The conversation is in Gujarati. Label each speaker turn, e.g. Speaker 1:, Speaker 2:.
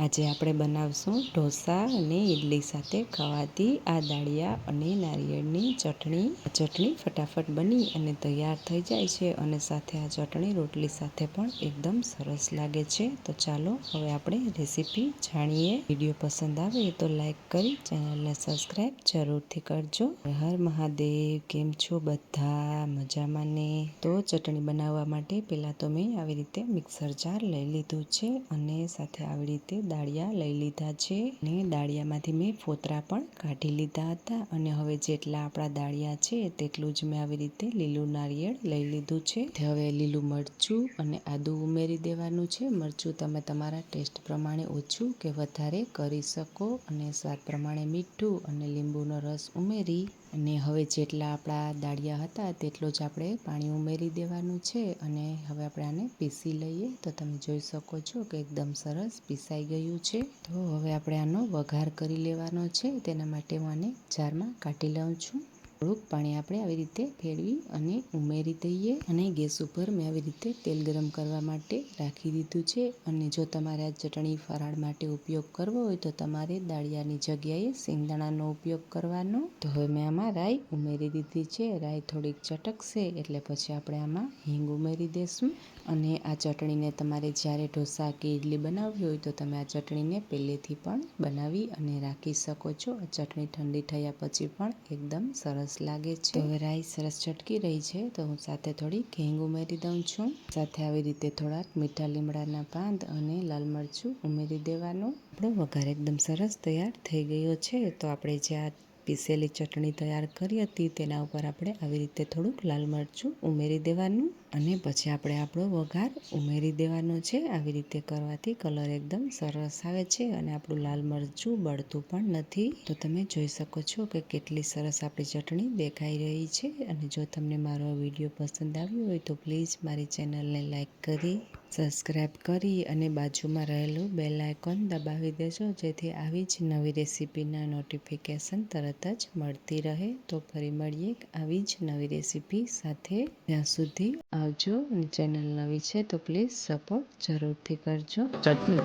Speaker 1: આજે આપણે બનાવશું ઢોસા અને ઇડલી સાથે ખવાતી આ દાળિયા અને નારિયેળની ચટણી. ચટણી ફટાફટ બની અને તૈયાર થઈ જાય છે અને સાથે આ ચટણી રોટલી સાથે પણ એકદમ સરસ લાગે છે. તો ચાલો હવે આપણે રેસીપી જાણીએ. વીડિયો પસંદ આવે તો લાઈક કરી, ચેનલને સબસ્ક્રાઈબ જરૂરથી કરજો. હર મહાદેવ, કેમ છો બધા? મજામાં ને? તો ચટણી બનાવવા માટે પહેલાં તો મેં આવી રીતે મિક્સર જાર લઈ લીધું છે અને સાથે આવી રીતે દાળિયા લઈ લીધા છે અને દાળિયામાંથી મેં ફોતરા પણ કાઢી લીધા હતા અને હવે જેટલા આપણા દાળિયા છે તેટલું જ મેં આવી રીતે લીલું નારિયેળ લઈ લીધું છે. હવે લીલું મરચું અને આદું ઉમેરી દેવાનું છે. મરચું તમે તમારા ટેસ્ટ પ્રમાણે ઓછું કે વધારે કરી શકો અને સ્વાદ પ્રમાણે મીઠું અને લીંબુનો રસ ઉમેરી અને હવે જેટલા આપણા દાળિયા હતા તેટલું જ આપણે પાણી ઉમેરી દેવાનું છે અને હવે આપણે આને પીસી લઈએ. તો તમે જોઈ શકો છો કે એકદમ સરસ પીસાઈ ગયું છે. તો હવે આપણે આનો વઘાર કરી લેવાનો છે. તેના માટે હું આને જારમાં કાઢી લઉં છું. થોડુંક પાણી આપણે આવી રીતે ફેરવી અને ઉમેરી દઈએ. અને ગેસ ઉપર મેં આવી રીતે તેલ ગરમ કરવા માટે રાખી દીધું છે. અને જો તમારે આ ચટણી ફરાળ માટે ઉપયોગ કરવો હોય તો તમારે દાળિયાની જગ્યાએ સિંગદાણાનો ઉપયોગ કરવાનો. તો હવે મેં આમાં રાઈ ઉમેરી દીધી છે. રાઈ થોડીક ચટકશે એટલે પછી આપણે આમાં હિંગ ઉમેરી દઈશું અને આ ચટણીને તમારે જ્યારે ઢોસા કે ઇડલી બનાવવી હોય તો તમે આ ચટણીને પહેલેથી પણ બનાવી અને રાખી શકો છો. આ ચટણી ઠંડી થયા પછી પણ એકદમ સરસ લાગે છે. હવે રાઈ સરસ ચટકી રહી છે તો હું સાથે થોડી ઘેંગ ઉમેરી દઉં છું. સાથે આવી રીતે થોડાક મીઠા લીમડાના પાંદ અને લાલ મરચું ઉમેરી દેવાનું. આપણો વઘાર એકદમ સરસ તૈયાર થઈ ગયો છે. તો આપણે જે આ પીસેલી ચટણી તૈયાર કરી હતી તેના ઉપર આપણે આવી રીતે થોડુંક લાલ મરચું ઉમેરી દેવાનું. અને પછી આપણે આપણો વઘાર ઉમેરી દેવાનો છે. આવી રીતે કરવાથી કલર એકદમ સરસ આવે છે અને આપણું લાલ મરચું બળતું પણ નથી. તો તમે જોઈ શકો છો કે કેટલી સરસ આપણી ચટણી દેખાઈ રહી છે અને જો તમને મારો વીડિયો પસંદ આવ્યો હોય તો પ્લીઝ મારી ચેનલને લાઇક કરી, સબસ્ક્રાઈબ કરી અને બાજુમાં રહેલું બેલ આઇકોન દબાવી દેજો જેથી આવી જ નવી રેસીપીના નોટિફિકેશન તરત જ મળતી રહે. તો ફરી મળીએ આવી જ નવી રેસીપી સાથે. ત્યાં સુધી આવજો અને ચેનલ નવી છે તો પ્લીઝ સપોર્ટ જરૂરથી કરજો.
Speaker 2: ચટણી